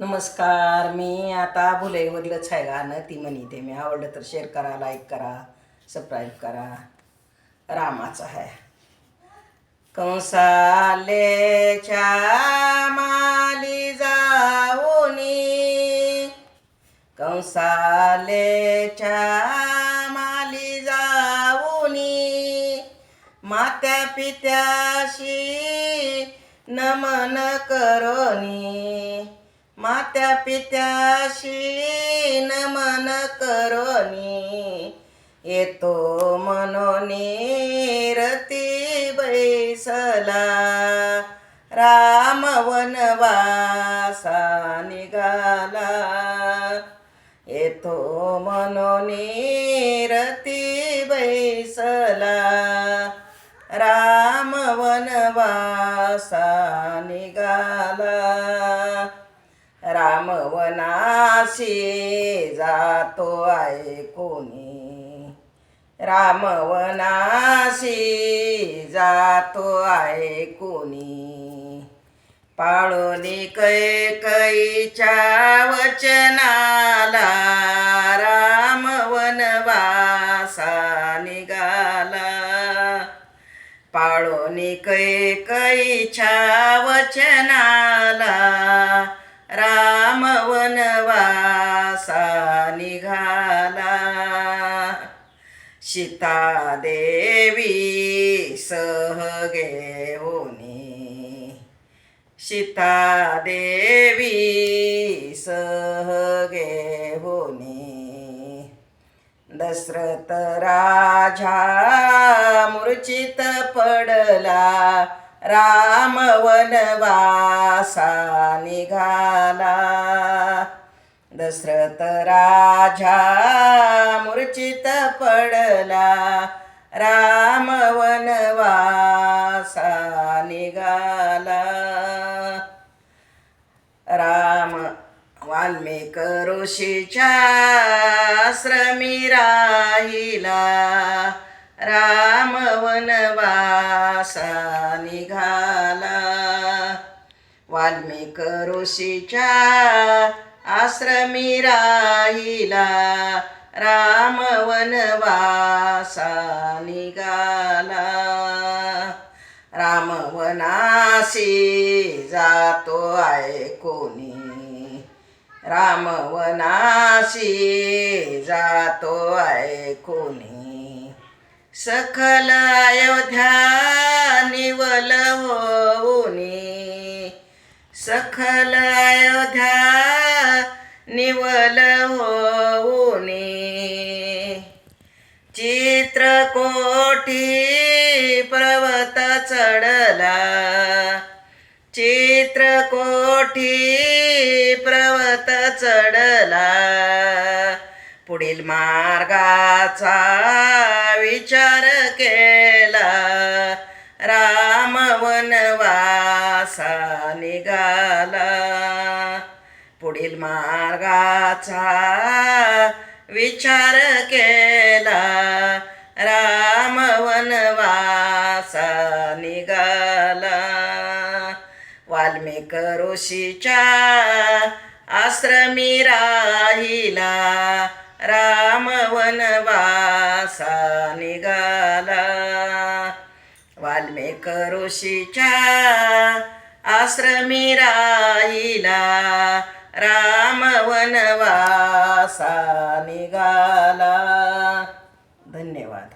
नमस्कार मी आता भुलेवरलंच आहे गाणं ती म्हणते मी आवडलं तर शेअर करा लाईक करा सबस्क्राईब करा. रामाचं आहे कंसालेच्या माली जाऊनी कंसालेच्या माली जाऊनी मात्या पित्याशी नमन करोनी. मात्या पित्याशी नमन करोनी. येतो मनोनी रती बैसला. राम वनवासा निघाला. येतो मनोनी रती बैसला. राम वनवासा निघाला. राम वनाशी जातो आहे कोणी. राम वनाशी जातो आहे कोणी. पाळोनी कै कैच्या वचनाला राम वनवासा निघाला पाळोनी कै कैच्या वचनाला राम वनवासा निघाला सीता देवी सहगे होनी। सीता देवी सहगे होनी। दशरथ राजा मूर्छित पडला। राम वनवासा निघाला दशरथ राजा मूर्चित पडला। राम वनवासा निघाला राम वाल्मिक ऋषीच्या आश्रमी राहिला। राम वनवासा निघाला वाल्मिक ऋषीच्या आश्रमी राहिला. राम वनवासा निघाला रामवनासी जातो आहे कोणी. रामवनासी जातो आहे कोणी. सखल अयोध्या निवल होऊनी सखल अयोध्या निवल होऊनी चित्रकोटी पर्वत चढला. चित्रकोटी पर्वत चढला. पुढील मार्गाचा विचार केला. राम वनवासा निघाला. पुढील मार्गाचा विचार केला. राम वनवासा निघाला. वाल्मिक ऋषीच्या आश्रमी राहिला. राम वनवासा निघाला. वाल्मिक ऋषीच्या आश्रमी राईला राम वनवासा निघाला. धन्यवाद.